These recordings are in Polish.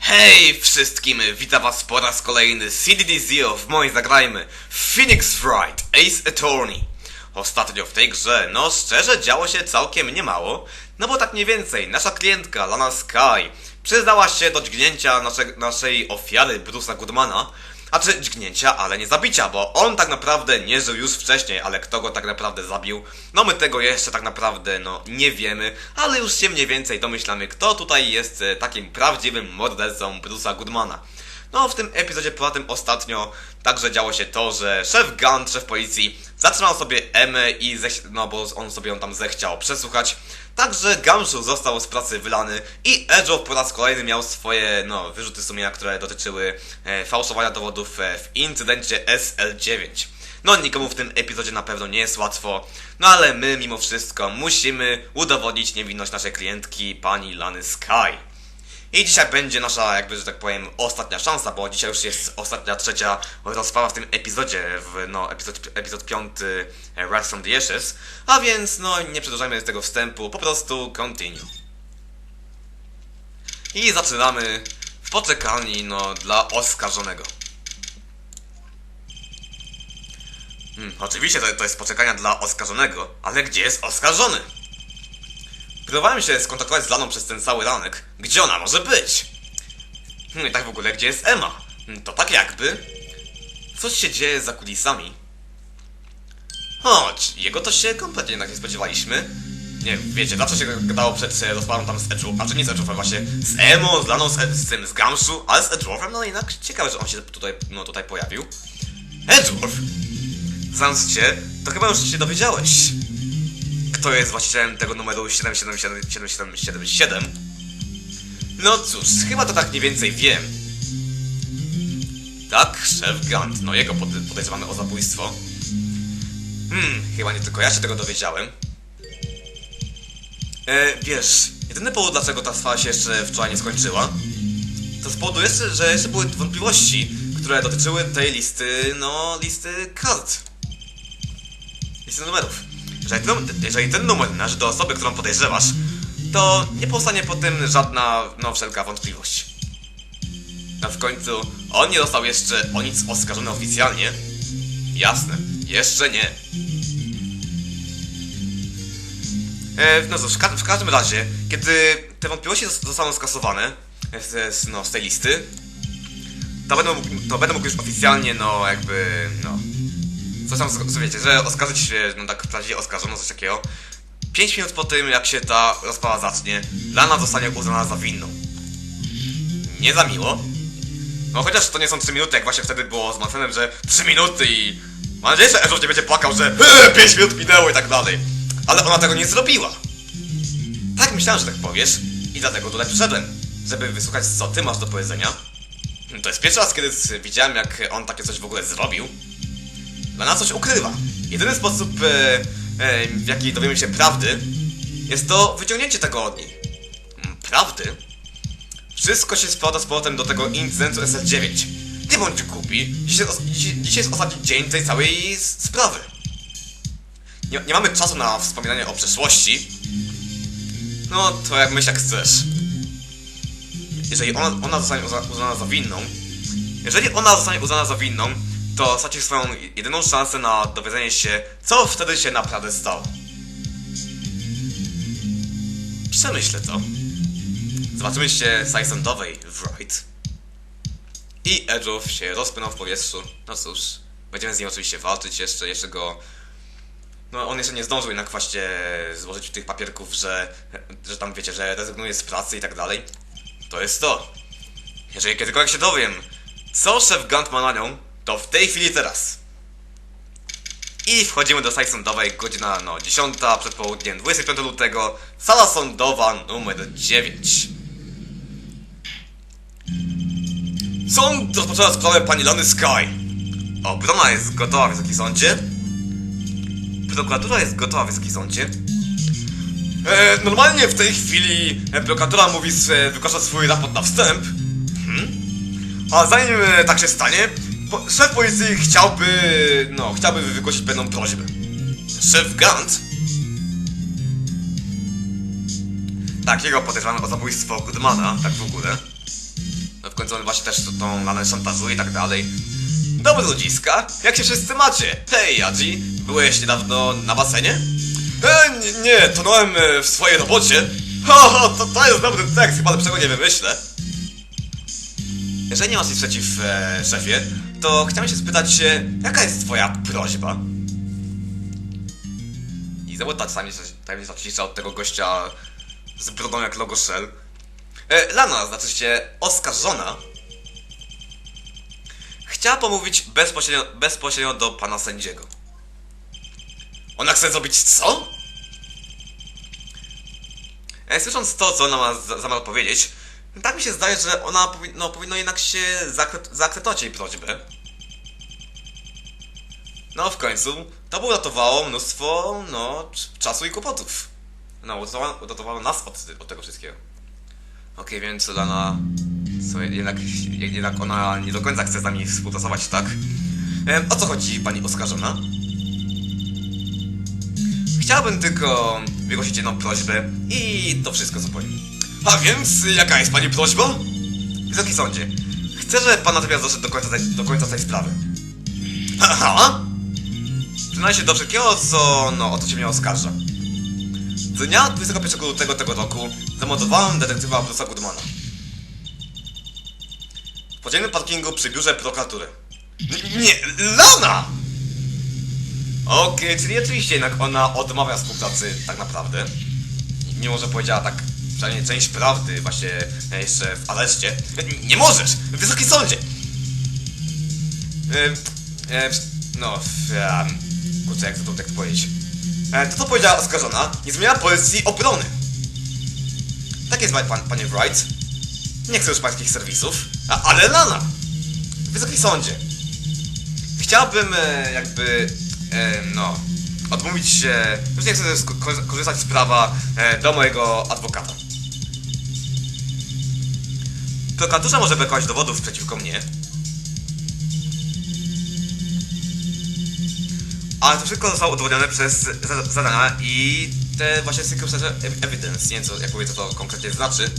Hej wszystkim, witam was po raz kolejny CDD Zero w moim zagrajmy Phoenix Wright Ace Attorney. Ostatnio w tej grze, no szczerze, działo się całkiem niemało, no bo tak mniej więcej, nasza klientka Lana Sky przyznała się do dźgnięcia nasze, naszej ofiary Bruce'a Goodmana, a czy dźgnięcia, ale nie zabicia, bo on tak naprawdę nie żył już wcześniej, ale kto go tak naprawdę zabił, no my tego jeszcze tak naprawdę, no, nie wiemy, ale już się mniej więcej domyślamy, kto tutaj jest e, takim prawdziwym mordercą Bruce'a Goodmana. No, w tym epizodzie poza tym ostatnio także działo się to, że szef Gunn, szef policji, zatrzymał sobie Emę i zech... no bo on sobie ją tam zechciał przesłuchać. Także Gamszu został z pracy wylany i Edge'ow po raz kolejny miał swoje, no, wyrzuty sumienia, które dotyczyły e, fałszowania dowodów e, w incydencie SL9. No, nikomu w tym epizodzie na pewno nie jest łatwo, no ale my mimo wszystko musimy udowodnić niewinność naszej klientki, pani Lany Sky. I dzisiaj będzie nasza, jakby, że tak powiem, ostatnia szansa, bo dzisiaj już jest ostatnia, trzecia rozprawa w tym epizodzie, w, no, epizod, epizod piąty e, Rise from the Ashes. A więc, no, nie przedłużajmy tego wstępu, po prostu continue. I zaczynamy w poczekalni, no, dla oskarżonego. Hmm, oczywiście to, to jest poczekania dla oskarżonego, ale gdzie jest oskarżony? Próbowałem się skontaktować z Laną przez ten cały ranek. Gdzie ona może być? Hmm, i tak w ogóle, gdzie jest Emma? Hmm, to tak jakby... Coś się dzieje za kulisami. Chodź, jego to się kompletnie jednak nie spodziewaliśmy. Nie, wiecie, zawsze się gadało przed e, rozprawą tam z Edge'u, a czy nie z Edge'u, właśnie z Emo, z Laną, z, z tym, z Gamszu, ale z Edge'owem, no jednak ciekawe, że on się tutaj, no tutaj pojawił. Edge'ow! Znając cię, to chyba już się dowiedziałeś kto jest właścicielem tego numeru 77777. No cóż, chyba to tak mniej więcej wiem. Tak, szef Gant, no jego pod podejrzewamy o zabójstwo. Hmm, chyba nie tylko ja się tego dowiedziałem. E, wiesz, jedyny powód dlaczego ta sprawa się jeszcze wczoraj nie skończyła, to z powodu jeszcze, że jeszcze były wątpliwości, które dotyczyły tej listy, no, listy kart. Listy numerów. Jeżeli ten, jeżeli ten numer należy do osoby, którą podejrzewasz, to nie powstanie po tym żadna, no, wszelka wątpliwość. No w końcu, on nie został jeszcze o nic oskarżony oficjalnie. Jasne, jeszcze nie. E, no cóż, w, ka w każdym razie, kiedy te wątpliwości zos- zostaną skasowane z, z, no, z tej listy, to będę, mógł, to będę mógł już oficjalnie, no jakby, no, coś tam, co wiecie, że oskarżyć się, no tak prawdziwie oskarżono, coś takiego. 5 minut po tym, jak się ta rozprawa zacznie, Lana zostanie uznana za winną. Nie za miło. No chociaż to nie są 3 minuty, jak właśnie wtedy było z Mansenem, że 3 minuty i... Mam nadzieję, że Ezra nie będzie płakał, że 5 minut minęło i tak dalej. Ale ona tego nie zrobiła. Tak myślałem, że tak powiesz i dlatego tutaj przyszedłem, żeby wysłuchać, co ty masz do powiedzenia. To jest pierwszy raz, kiedy widziałem, jak on takie coś w ogóle zrobił. Lana coś ukrywa. Jedyny sposób, e, e, w jaki dowiemy się prawdy, jest to wyciągnięcie tego od niej. Mm, Prawdy? Wszystko się sprowadza z powrotem do tego incydentu SL9. Nie bądź głupi. Dzisiaj, dzisiaj, dzisiaj jest ostatni dzień tej całej sprawy. Nie, nie mamy czasu na wspominanie o przeszłości. No, to jak myśl, jak chcesz. Jeżeli ona, ona zostanie uzna- uznana za winną, jeżeli ona zostanie uznana za winną, to stracisz swoją jedyną szansę na dowiedzenie się, co wtedy się naprawdę stało. Przemyślę to. Zobaczymy się z sali w Wright. I Edge'ów się rozpłynął w powietrzu. No cóż, będziemy z nim oczywiście walczyć jeszcze, jeszcze go... No on jeszcze nie zdążył jednak właśnie złożyć tych papierków, że, że tam wiecie, że rezygnuje z pracy i tak dalej. To jest to. Jeżeli kiedykolwiek się dowiem, co szef Gant ma na nią, to w tej chwili teraz. I wchodzimy do sali sądowej, godzina no 10 przed południem, 25 lutego, sala sądowa numer 9. Sąd rozpoczyna sprawę pani Lany Sky. Obrona jest gotowa, Wysoki Sądzie. Prokuratura jest gotowa, Wysoki Sądzie. E, normalnie w tej chwili e, prokuratura mówi, e, wygłasza swój raport na wstęp. Mhm. A zanim e, tak się stanie, po, szef policji chciałby, no, chciałby wygłosić pewną prośbę. Szef Gant? Tak, jego podejrzewamy o zabójstwo Goodmana, tak w ogóle. końcu on właśnie też tą Lanę szantażuje i tak dalej. Dobre ludziska, jak się wszyscy macie? Hej, Yadzi, byłeś niedawno na basenie? E, nie, nie, tonąłem e, w swojej robocie. Ha, to, to jest dobry tekst, chyba lepszego nie wymyślę. Jeżeli nie masz nic przeciw, e, szefie, to chciałem się spytać, e, jaka jest twoja prośba? I znowu ta tajemnica, cisza od tego gościa z brodą jak logo Shell. E, Lana, znaczy się oskarżona, chciała pomówić bezpośrednio, bezpośrednio do pana sędziego. Ona chce zrobić co? E, słysząc to, co ona ma za- zamiar powiedzieć, tak mi się zdaje, że ona powi no, powinno jednak się zaakcept- zaakceptować jej prośbę. No, w końcu, to uratowało mnóstwo, no, czasu i kłopotów. No, uratowało, nas od, od tego wszystkiego. Okej, więc Lana... Co, jednak, jednak ona nie do końca chce z nami współpracować, tak? Em, o co chodzi, pani oskarżona? Chciałbym tylko wygłosić jedną prośbę i to wszystko powiem. A więc, jaka jest pani prośba? Wysoki sądzie, chcę, żeby pan natomiast doszedł do końca tej, do końca tej sprawy. Haha! Przyznaję się do wszystkiego, co, no, o co się mnie oskarża. Dnia 21 lutego tego roku zamontowałem detektywa Bruce'a Goodmana. W podziemnym parkingu przy biurze prokuratury. N- Nie, Lana! Okej, czyli oczywiście jednak ona odmawia współpracy tak naprawdę. Mimo, że powiedziała tak przynajmniej część prawdy właśnie e, jeszcze w areszcie. N- Nie możesz! W Wysokim Sądzie! E, e, no, e, kurczę, jak to tak powiedzieć. E, to, co powiedziała oskarżona, nie zmienia pozycji obrony. Tak jest, pan, panie Wright. Nie chcę już pańskich serwisów, a, ale Lana! W Wysokim Sądzie. Chciałbym e, jakby, e, no, odmówić się, już nie chcę ko- korzystać z prawa e, do mojego adwokata. Prokuratura może brakować dowodów przeciwko mnie, ale to wszystko zostało udowodnione przez za- zadania i te właśnie circumstantial evidence, nie wiem co, jak mówię, co to konkretnie znaczy.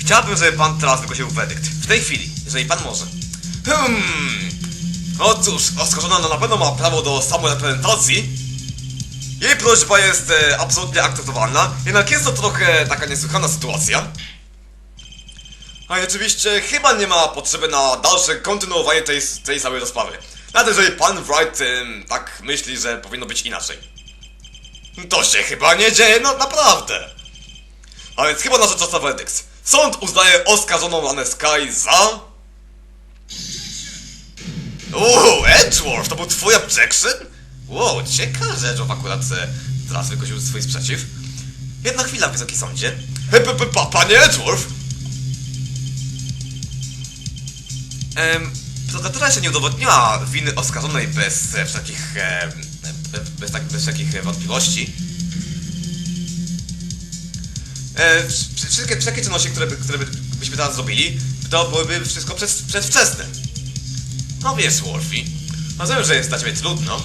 Chciałbym, żeby pan teraz wygłosił werdykt. W tej chwili, jeżeli pan może. Hmm. Otóż, oskarżona no na pewno ma prawo do samoreprezentacji. Jej prośba jest e, absolutnie akceptowalna, jednak jest to trochę taka niesłychana sytuacja. A i oczywiście chyba nie ma potrzeby na dalsze kontynuowanie tej, tej samej rozprawy. Nawet jeżeli pan Wright em, tak myśli, że powinno być inaczej. To się chyba nie dzieje, no naprawdę. A więc chyba nasza czas na werdykt. Sąd uznaje oskarżoną Lanę Sky za... Uuu, Edgeworth, to był twój objection? Wow, ciekawe, że Edgeworth akurat e, teraz wygłosił swój sprzeciw. Jedna chwila, wysoki sądzie. He, p, p, pa, panie Edgeworth! Em, prokuratura jeszcze nie udowodniła winy oskarżonej bez e, wszelkich... E, bez, bez, tak, bez wszelkich e, wątpliwości. E, wsz- wszystkie, wszystkie czynności, które, by, które by, byśmy teraz zrobili, to byłyby wszystko przed, przedwczesne. No wiesz, Wolfie, rozumiem, że jest dla ciebie trudno,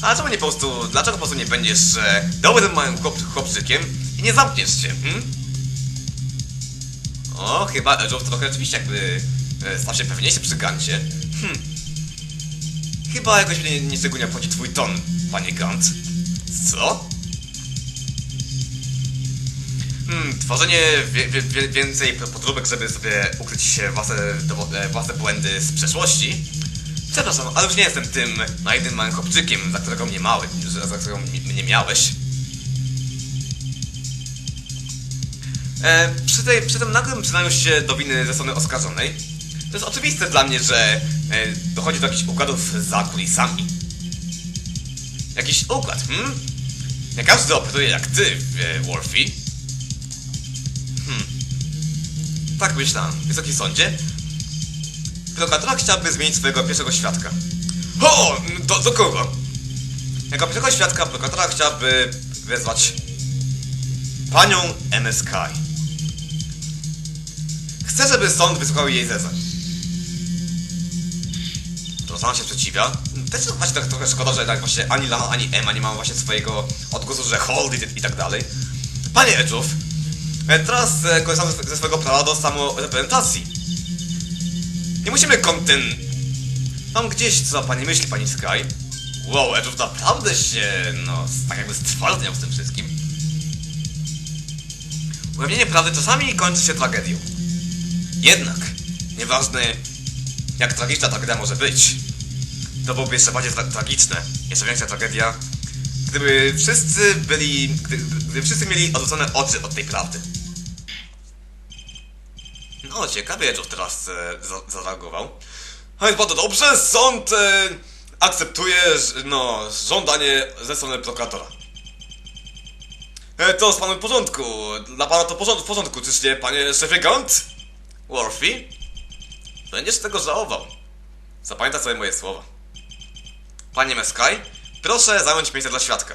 ale czemu nie po prostu, dlaczego po prostu nie będziesz e, dobrym małym chłop, chłopczykiem i nie zamkniesz się, hm? O, chyba Edge'ów trochę rzeczywiście jakby e, stał się pewniejszy przy Gancie. Hm. Chyba jakoś mnie nie- nieszczególnie obchodzi twój ton, panie Gant. Co? Hmm, tworzenie wie, wie, więcej podróbek, żeby sobie ukryć się własne, e, własne błędy z przeszłości. Przepraszam, ale już nie jestem tym naiwnym małym chłopczykiem, za którego mnie mały, za którego mnie miałeś. E, przy, tej, przy tym nagłym przyznaniu się do winy ze strony oskarżonej, to jest oczywiste dla mnie, że e, dochodzi do jakichś układów za kulisami. Jakiś układ, hmm? Nie każdy operuje jak ty, e, Wolfie. Hmm. Tak myślałem. Wysoki sądzie? Prokuratura chciałaby zmienić swojego pierwszego świadka. O! Do, do kogo? Jako pierwszego świadka prokuratura chciałaby wezwać panią MSK. Chcę, żeby sąd wysłuchał jej zeznań. Sama się sprzeciwia. Też jest właśnie tak trochę szkoda, że tak właśnie ani Lana, ani Emma nie mają właśnie swojego odgłosu, że hold it i tak dalej. Panie Edge'ów, e, teraz e, korzystam ze, swojego prawa do samoreprezentacji. Nie musimy kontyn... Mam gdzieś, co pani myśli, pani Sky. Wow, Edge'ów naprawdę się, no, tak jakby stwardniał z tym wszystkim. Ujawnienie prawdy czasami kończy się tragedią. Jednak, nieważne jak tragiczna tragedia może być, to byłoby jeszcze bardziej tra tragiczne, jeszcze większa tragedia, gdyby wszyscy byli, gdy, gdy wszyscy mieli odwrócone oczy od tej prawdy. No, ciekawie Edge'ów teraz e, za, zareagował. Bardzo dobrze, sąd e, akceptuje, no, żądanie ze strony prokuratora. E, to z panem w porządku. Dla pana to porząd, w porządku, czyż nie, panie szefie Gaunt? Worthy? Będziesz tego żałował. Zapamiętaj sobie moje słowa. Panie Meskaj, proszę zająć miejsce dla świadka.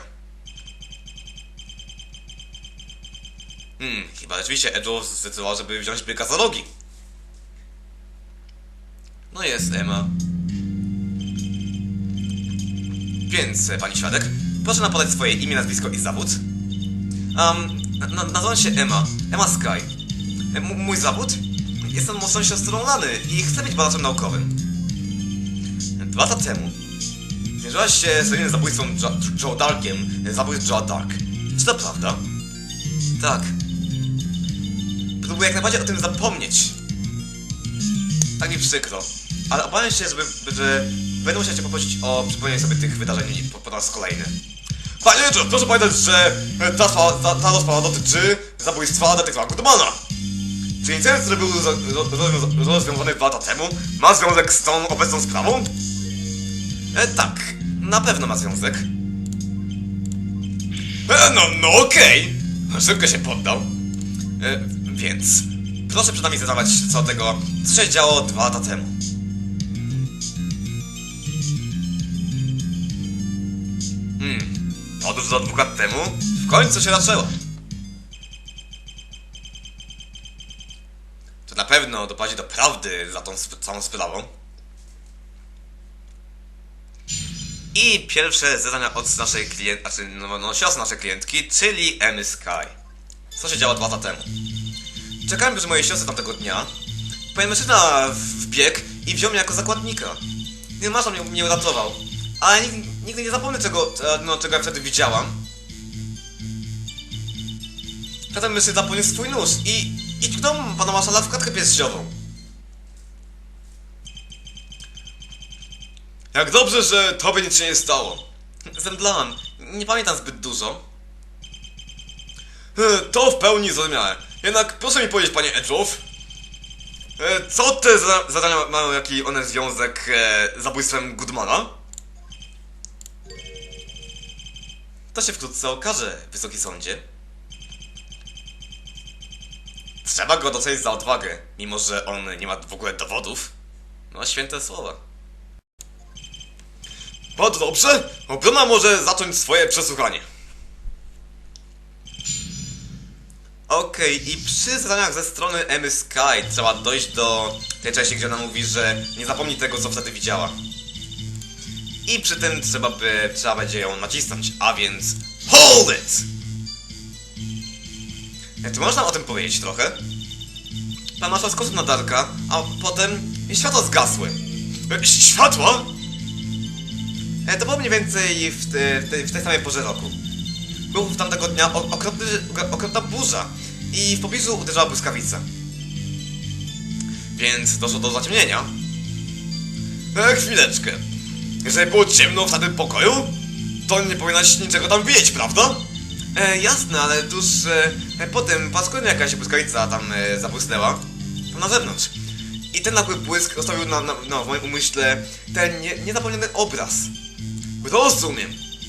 Hmm, chyba rzeczywiście Edge'u zdecydował, żeby wziąć byka za rogi. No jest Emma. Więc, e, pani świadek, proszę nam podać swoje imię, nazwisko i zawód. Um, na, nazywam się Emma. Emma Sky. E, M- mój zawód? Jestem mocną siostrą Lany i chcę być badaczem naukowym. Dwa lata temu zmierzyłaś się z zabójcą Jo- Joe Darkiem, e, zabójstw Joe Dark. Czy to prawda? Tak. Próbuję jak najbardziej o tym zapomnieć. Tak mi przykro. Ale obawiam się, żeby, że będę musiał cię poprosić o przypomnienie sobie tych wydarzeń po, po raz kolejny. Panie Joe, proszę pamiętać, że e, ta, ta, ta rozprawa dotyczy zabójstwa detektywa Goodmana. Czy incydent, który był za- ro- rozwią- rozwiązany dwa lata temu, ma związek z tą obecną sprawą? E, tak, na pewno ma związek. E, no, no okej. Szybko się poddał. E, więc, proszę przed nami zadawać co tego, co się działo dwa lata temu. Hmm, otóż do dwóch lat temu w końcu się zaczęło. To na pewno doprowadzi do prawdy za tą sp- całą sprawą. I pierwsze zadania od naszej klientki, znaczy no, no siostry naszej klientki, czyli Emmy Sky. Co się działo dwa lata temu? Czekałem, że mojej siostry tamtego dnia pewien mężczyzna wbiegł i wziął mnie jako zakładnika. Nie masza mnie, mnie uratował. Ale nigdy, nigdy nie zapomnę czego, e, no, czego ja wtedy widziałam. Potem mężczyzna poniósł swój nóż i, i tknął pana maszala w klatkę piersiową. Jak dobrze, że tobie nic się nie stało. Zemdlałem. Nie pamiętam zbyt dużo. E, To w pełni zrozumiałe. Jednak proszę mi powiedzieć, panie Edge'ów, e, co te za- zadania mają jaki one związek e, z zabójstwem Goodmana? To się wkrótce okaże, wysoki sądzie. Trzeba go docenić za odwagę, mimo że on nie ma w ogóle dowodów. No, święte słowa. Bardzo dobrze. Obrona może zacząć swoje przesłuchanie. Okej, i przy zadaniach ze strony Emmy Sky trzeba dojść do tej części, gdzie ona mówi, że nie zapomni tego, co wtedy widziała. I przy tym trzeba by, trzeba będzie ją nacisnąć, a więc HOLD IT! E, Czy można o tym powiedzieć trochę? Pan marszał skoczył na Darka, a potem światła zgasły. E, Światła? E, To było mniej więcej w, te, w, tej, w samej porze roku. Był tamtego dnia okropny, okropna burza i w pobliżu uderzała błyskawica. Więc doszło do zaciemnienia. E, chwileczkę. Jeżeli było ciemno w tamtym pokoju, to nie powinnaś niczego tam widzieć, prawda? E, jasne, ale tuż e, potem paskudna jakaś błyskawica tam e, zabłysnęła. Tam na zewnątrz. I ten nagły błysk zostawił na, na, w moim umyśle ten nie, niezapomniany obraz. Rozumiem.